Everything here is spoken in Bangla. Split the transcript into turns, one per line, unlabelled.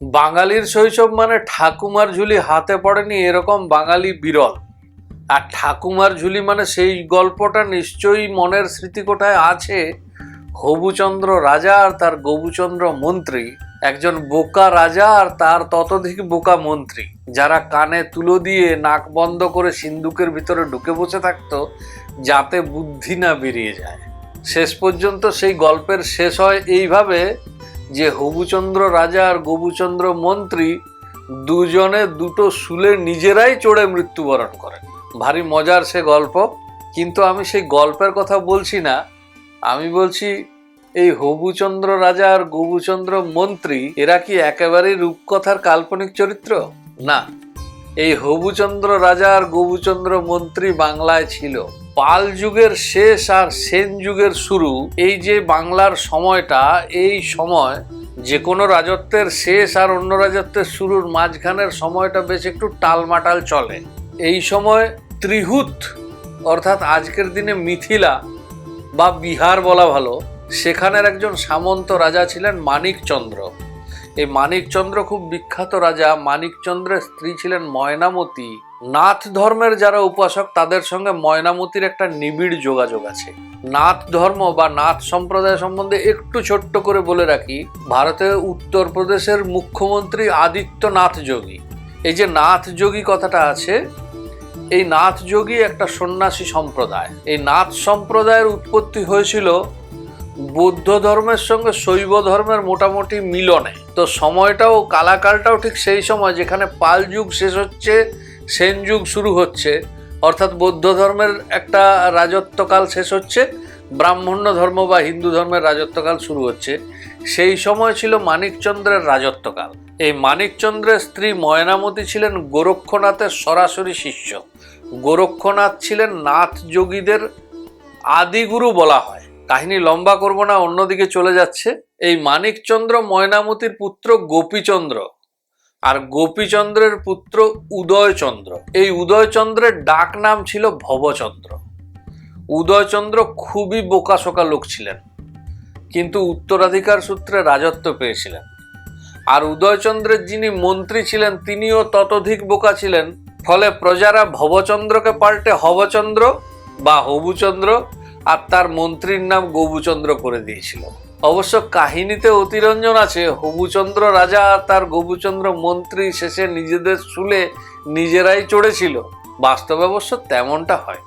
বাঙালির শৈশব মানে ঠাকুমার ঝুলি হাতে পড়েনি এরকম বাঙালি বিরল। আর ঠাকুমার ঝুলি মানে সেই গল্পটা নিশ্চয়ই মনের স্মৃতিকোঠায় আছে। হবুচন্দ্র রাজা আর তার গবুচন্দ্র মন্ত্রী, একজন বোকা রাজা আর তার ততোধিক বোকা মন্ত্রী, যারা কানে তুলো দিয়ে নাক বন্ধ করে সিন্দুকের ভিতরে ঢুকে বসে থাকতো যাতে বুদ্ধি না বেরিয়ে যায়। শেষ পর্যন্ত সেই গল্পের শেষ হয় এইভাবে যে হবুচন্দ্র রাজা আর গবুচন্দ্র মন্ত্রী দুজনে দুটো শুলে নিজেরাই চড়ে মৃত্যুবরণ করেন। ভারী মজার সে গল্প, কিন্তু আমি সেই গল্পের কথা বলছি না। আমি বলছি, এই হবুচন্দ্র রাজা আর গবুচন্দ্র মন্ত্রী, এরা কি একেবারেই রূপকথার কাল্পনিক চরিত্র? না। এই হবুচন্দ্র রাজা আর গবুচন্দ্র মন্ত্রী বাংলায় ছিল। পাল যুগের শেষ আর সেন যুগের শুরু, এই যে বাংলার সময়টা, এই সময় যে কোনো রাজত্বের শেষ আর অন্য রাজত্বের শুরুর মাঝখানের সময়টা বেশ একটু টালমাটাল চলে। এই সময় ত্রিহুত, অর্থাৎ আজকের দিনে মিথিলা বা বিহার বলা ভালো, সেখানের একজন সামন্ত রাজা ছিলেন মানিকচন্দ্র। এই মানিকচন্দ্র খুব বিখ্যাত রাজা। মানিকচন্দ্রের স্ত্রী ছিলেন ময়নামতি। নাথ ধর্মের যারা উপাসক, তাদের সঙ্গে ময়নামতির একটা নিবিড় যোগাযোগ আছে। নাথ ধর্ম বা নাথ সম্প্রদায় সম্বন্ধে একটু ছোট্ট করে বলে রাখি ভারতের উত্তরপ্রদেশের মুখ্যমন্ত্রী আদিত্যনাথ যোগী। এই যে নাথ যোগী কথাটা আছে, এই নাথ যোগী একটা সন্ন্যাসী সম্প্রদায়। এই নাথ সম্প্রদায়ের উৎপত্তি হয়েছিল বৌদ্ধ ধর্মের সঙ্গে শৈব ধর্মের মোটামুটি মিলনে। তো সময়টাও, কালাকালটাও ঠিক সেই সময়, যেখানে পাল যুগ শেষ হচ্ছে সেন যুগ শুরু হচ্ছে, অর্থাৎ বৌদ্ধ ধর্মের একটা রাজত্বকাল শেষ হচ্ছে, ব্রাহ্মণ্য ধর্ম বা হিন্দু ধর্মের রাজত্বকাল শুরু হচ্ছে। সেই সময় ছিল মানিকচন্দ্রের রাজত্বকাল। এই মানিকচন্দ্রের স্ত্রী ময়নামতি ছিলেন গোরক্ষনাথের সরাসরি শিষ্য। গোরক্ষনাথ ছিলেন নাথ যোগীদের আদিগুরু বলা হয়। কাহিনী লম্বা করব না, অন্যদিকে চলে যাচ্ছে। এই মানিকচন্দ্র ময়নামতির পুত্র গোপীচন্দ্র আর গোপীচন্দ্রের পুত্র উদয়চন্দ্র। এই উদয়চন্দ্রের ডাক নাম ছিল ভবচন্দ্র। উদয়চন্দ্র খুবই বোকাশোকা লোক ছিলেন, কিন্তু উত্তরাধিকার সূত্রে রাজত্ব পেয়েছিলেন। আর উদয়চন্দ্রের যিনি মন্ত্রী ছিলেন, তিনিও ততোধিক বোকা ছিলেন, ফলে প্রজারা ভবচন্দ্রকে পাল্টে হবচন্দ্র বা হবুচন্দ্র আর তার মন্ত্রীর নাম গবুচন্দ্র করে দিয়েছিল। অবশ্য কাহিনীতে অতিরঞ্জন আছে। হবুচন্দ্র রাজা তার গবুচন্দ্র মন্ত্রী শেষে নিজেদের শুলে নিজেরাই চড়েছিল। বাস্তবে অবশ্য তেমনটা হয়।